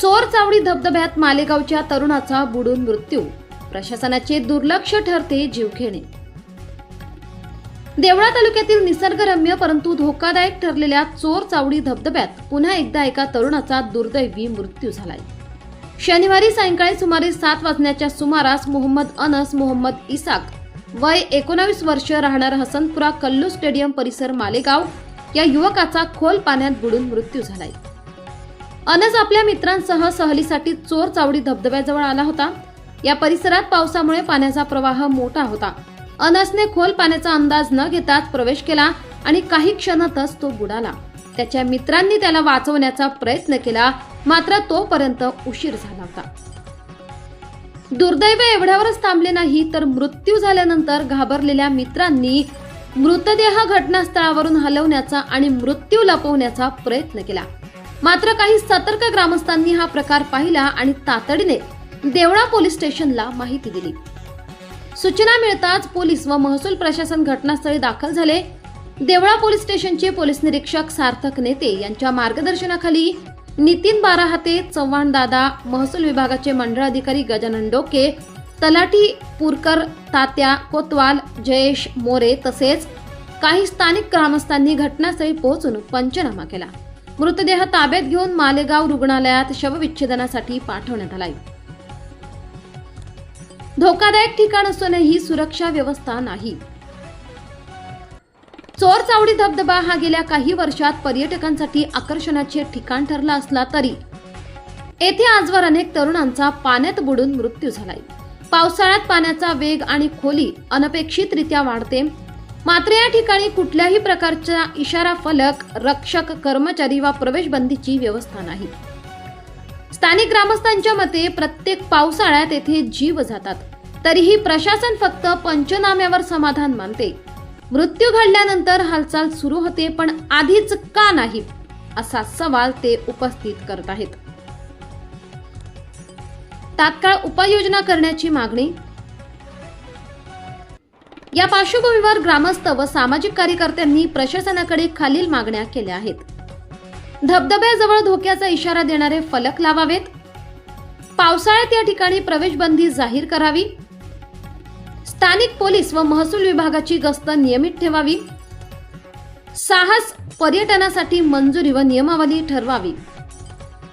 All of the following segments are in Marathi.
चोर चावडी धबधब्यात मालेगावच्या तरुणाचा बुडून मृत्यू. प्रशासनाचे दुर्लक्ष ठरते जीवघेणे. देवळा तालुक्यातील निसर्गरम्य परंतु धोकादायक ठरलेल्या चोर चावडी धबधब्यात पुन्हा एकदा एका तरुणाचा दुर्दैवी मृत्यू झालाय. शनिवारी सायंकाळी सुमारे सात वाजण्याच्या सुमारास मोहम्मद अनस मोहम्मद इसाक वय एकोणावीस वर्ष राहणारा हसनपुरा कल्लू स्टेडियम परिसर मालेगाव या युवकाचा खोल पाण्यात बुडून मृत्यू झालाय. अनस आपल्या मित्रांसह सहलीसाठी चोर चावडी धबधब्याजवळ आला होता. या परिसरात पावसामुळे पाण्याचा प्रवाह मोठा होता. अनसने खोल पाण्याचा अंदाज न घेताच प्रवेश केला आणि काही क्षणातच तो बुडाला. त्याच्या मित्रांनी त्याला वाचवण्याचा प्रयत्न केला मात्र तोपर्यंत उशीर झाला होता. दुर्दैव एवढ्यावरच थांबले नाही तर मृत्यू झाल्यानंतर घाबरलेल्या मित्रांनी मृतदेह घटनास्थळावरून हलवण्याचा आणि मृत्यू लपवण्याचा प्रयत्न केला. मात्र काही सतर्क ग्रामस्थांनी हा प्रकार पाहिला आणि तातडीने देवळा पोलीस स्टेशनला माहिती दिली. सूचना मिळताच पोलीस व महसूल प्रशासन घटनास्थळी दाखल झाले. देवळा पोलीस स्टेशनचे पोलीस निरीक्षक सार्थक नेते यांच्या मार्गदर्शनाखाली नितीन बाराहाते चव्हाण दादा महसूल विभागाचे मंडळ अधिकारी गजानन डोके तलाठी पुरकर तात्या कोतवाल जयेश मोरे तसेच काही स्थानिक ग्रामस्थांनी घटनास्थळी पोहोचून पंचनामा केला. मृतदेह ताब्यात घेऊन मालेगाव रुग्णालयात शवविच्छेदनासाठी पाठवण्यात आलाय. धोकादायक ठिकाण असूनही सुरक्षा व्यवस्था नाही. चोर चावडी धबधबा हा गेल्या काही वर्षात पर्यटकांसाठी आकर्षणाचे ठिकाण ठरला असला तरी. येथे आजवर अनेक तरुणांचा पाण्यात बुडून मृत्यू झालाय. पावसाळ्यात पाण्याचा वेग आणि खोली अनपेक्षितरित्या वाढते. मात्र या ठिकाणी कुठल्याही प्रकारचा इशारा फलक रक्षक कर्मचारी वा प्रवेशबंदीची व्यवस्था नाही. स्थानिक ग्रामस्थांच्या मते प्रत्येक पावसाळ्यात येथे जीव जातात. तरीही प्रशासन फक्त पंचनाम्यावर समाधान मानते. मृत्यू घडल्यानंतर हालचाल सुरू होते पण आधीच का नाही? असा सवाल ते उपस्थित करत आहेत. तात्काळ उपाययोजना करण्याची मागणी? या पार्श्वभूमीवर ग्रामस्थ व सामाजिक कार्यकर्त्यांनी प्रशासनाकडे खालील मागण्या केल्या आहेत. धबधब्याजवळ धोक्याचा इशारा देणारे फलक लावावेत. पावसाळ्यात या ठिकाणी प्रवेशबंदी जाहीर करावी. स्थानिक पोलीस व महसूल विभागाची गस्त नियमित ठेवावी. साहस पर्यटनासाठी मंजुरी व नियमावली ठरवावी.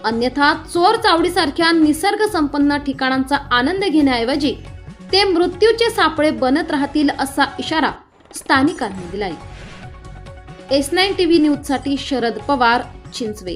अन्यथा चोर चावडीसारख्या निसर्ग संपन्न ठिकाणांचा आनंद घेण्याऐवजी ते मृत्यूचे सापळे बनत राहतील असा इशारा स्थानिकांनी दिलाय. एस नाईन टीव्ही न्यूजसाठी शरद पवार चिंचवे.